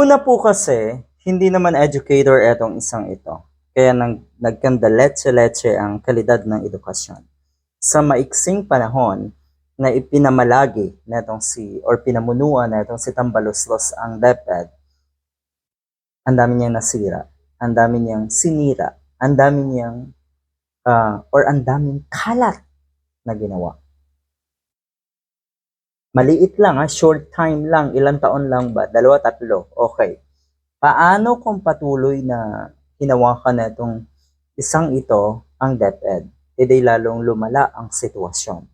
Una po kasi, hindi naman educator etong isang ito. Kaya nag, nagkandaletse-letse ang kalidad ng edukasyon. Sa maiksing panahon na ipinamalagi netong si, or pinamunuan netong si Tambaloslos ang DepEd, ang dami niyang nasira, ang dami niyang sinira, ang dami niyang, ah, or ang daming kalat na ginawa. Maliit lang ha, short time lang, ilang taon lang ba? Dalawa, tatlo, okay. Paano kung patuloy na hinawakan na itong isang ito ang DepEd? E di lalong lumala ang sitwasyon.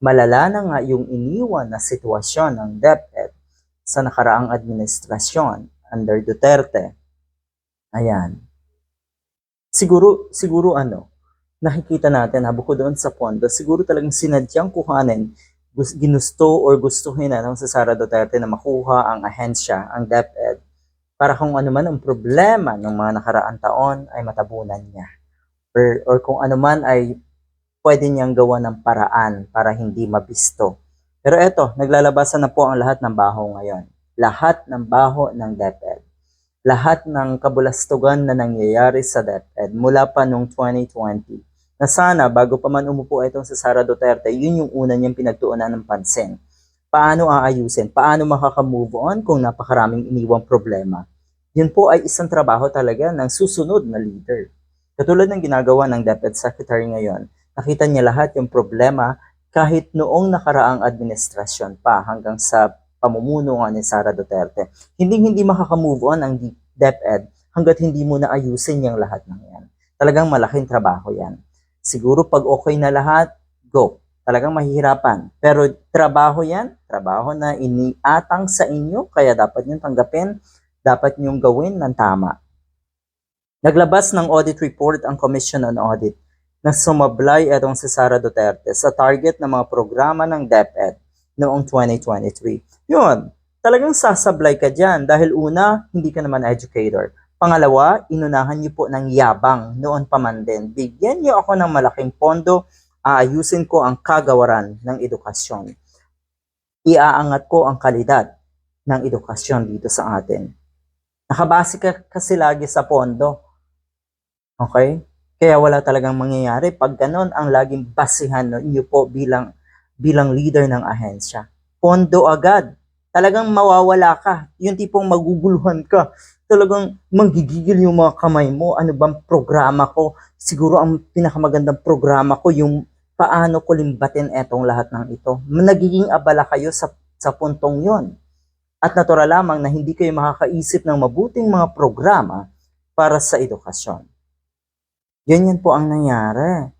Malala na nga yung iniwan na sitwasyon ng DepEd sa nakaraang administrasyon under Duterte. Ayan. Siguro, siguro ano, nakikita natin ha, bukod doon sa pondo, siguro talagang sinadyang kuhanin ginusto or gustuhin na ng sa Sara Duterte na makuha ang ahensya, ang DepEd, para kung ano man ang problema ng mga nakaraang taon ay matabunan niya. Or, or kung ano man ay pwede niyang gawa ng paraan para hindi mabisto. Pero eto, naglalabasan na po ang lahat ng baho ngayon. Lahat ng baho ng DepEd. Lahat ng kabulastugan na nangyayari sa DepEd mula pa noong 2020 na sana bago pa man umupo itong sa Sara Duterte, yun yung una niyang pinagtuunan ng pansin. Paano aayusin? Paano makaka-move on kung napakaraming iniwang problema? Yun po ay isang trabaho talaga ng susunod na leader. Katulad ng ginagawa ng DepEd Secretary ngayon, nakita niya lahat yung problema kahit noong nakaraang administrasyon pa hanggang sa pamumuno nga ni Sara Duterte. Hindi hindi makaka-move on ang DepEd hanggat hindi mo na ayusin yung lahat ng yan. Talagang malaking trabaho yan. Siguro pag okay na lahat, go. Talagang mahihirapan. Pero trabaho yan, trabaho na iniatang sa inyo, kaya dapat nyo tanggapin, dapat nyo gawin ng tama. Naglabas ng audit report ang Commission on Audit na sumablay itong si Sara Duterte sa target ng mga programa ng DepEd noong 2023. Yun, talagang sasablay ka dyan dahil una, hindi ka naman educator. Pangalawa, inunahan niyo po ng yabang noon pa man din. Bigyan niyo ako ng malaking pondo, aayusin ko ang kagawaran ng edukasyon. Iaangat ko ang kalidad ng edukasyon dito sa atin. Nakabase ka kasi lagi sa pondo. Okay? Kaya wala talagang mangyayari pag ganon ang laging basihan niyo po bilang bilang leader ng ahensya. Pondo agad. Talagang mawawala ka. Yung tipong maguguluhan ka talagang manggigigil yung mga kamay mo. Ano bang programa ko? Siguro ang pinakamagandang programa ko yung paano ko limbatin etong lahat ng ito. Nagiging abala kayo sa, sa puntong yon. At natural lamang na hindi kayo makakaisip ng mabuting mga programa para sa edukasyon. Ganyan po ang nangyari.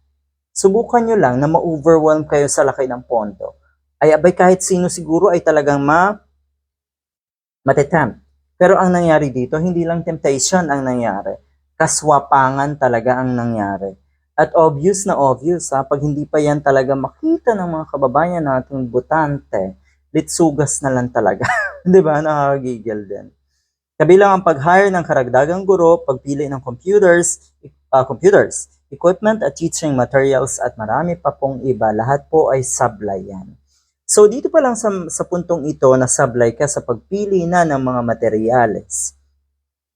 Subukan nyo lang na ma-overwhelm kayo sa laki ng pondo. Ay abay kahit sino siguro ay talagang ma matetempt pero ang nangyari dito, hindi lang temptation ang nangyari. Kaswapangan talaga ang nangyari. At obvious na obvious ha, pag hindi pa yan talaga makita ng mga kababayan nating butante, litsugas na lang talaga. Di ba? Nakakagigil din. Kabilang ang pag-hire ng karagdagang guro, pagpili ng computers, uh, computers, equipment at teaching materials at marami pa pong iba. Lahat po ay sablay yan. So dito pa lang sa, sa puntong ito na sablay ka sa pagpili na ng mga materyales,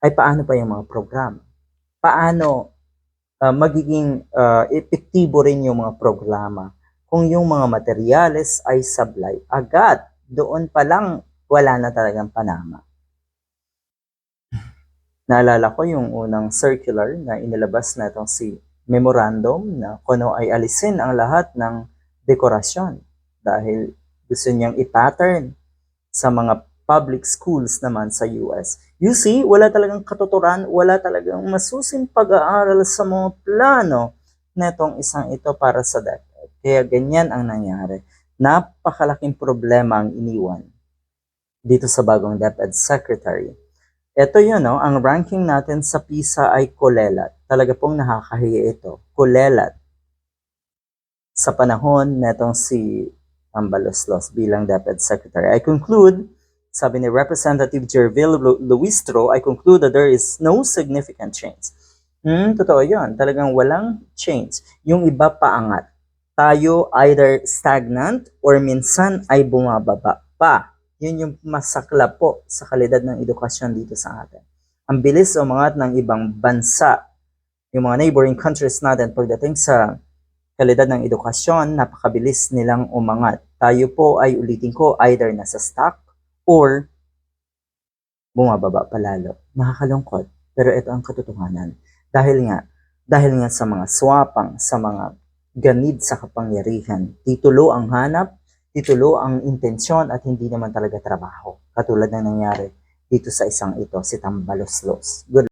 ay paano pa yung mga programa? Paano uh, magiging uh, epektibo rin yung mga programa kung yung mga materyales ay sablay? Agad, doon pa lang wala na talagang panama. Naalala ko yung unang circular na inilabas na itong si memorandum na kuno ay alisin ang lahat ng dekorasyon dahil gusto niyang i-pattern sa mga public schools naman sa US. You see, wala talagang katuturan, wala talagang masusing pag-aaral sa mga plano netong isang ito para sa DepEd. Kaya ganyan ang nangyari. Napakalaking problema ang iniwan dito sa bagong DepEd Secretary. Ito yun, no? ang ranking natin sa PISA ay kulelat. Talaga pong nakakahiya ito. Kulelat. Sa panahon netong si Ambaloslos bilang DepEd Secretary. I conclude, sabi ni Representative Jervil Luistro, I conclude that there is no significant change. Hmm, totoo yun. Talagang walang change. Yung iba paangat. Tayo either stagnant or minsan ay bumababa pa. yun yung masaklap po sa kalidad ng edukasyon dito sa atin. Ang bilis umangat ng ibang bansa, yung mga neighboring countries natin pagdating sa kalidad ng edukasyon, napakabilis nilang umangat. Tayo po ay ulitin ko, either nasa stock or bumababa palalo. Nakakalungkot. Pero ito ang katotohanan. Dahil nga, dahil nga sa mga swapang, sa mga ganid sa kapangyarihan, titulo ang hanap, titulo ang intensyon at hindi naman talaga trabaho. Katulad ng nangyari dito sa isang ito, si Tambaloslos. Good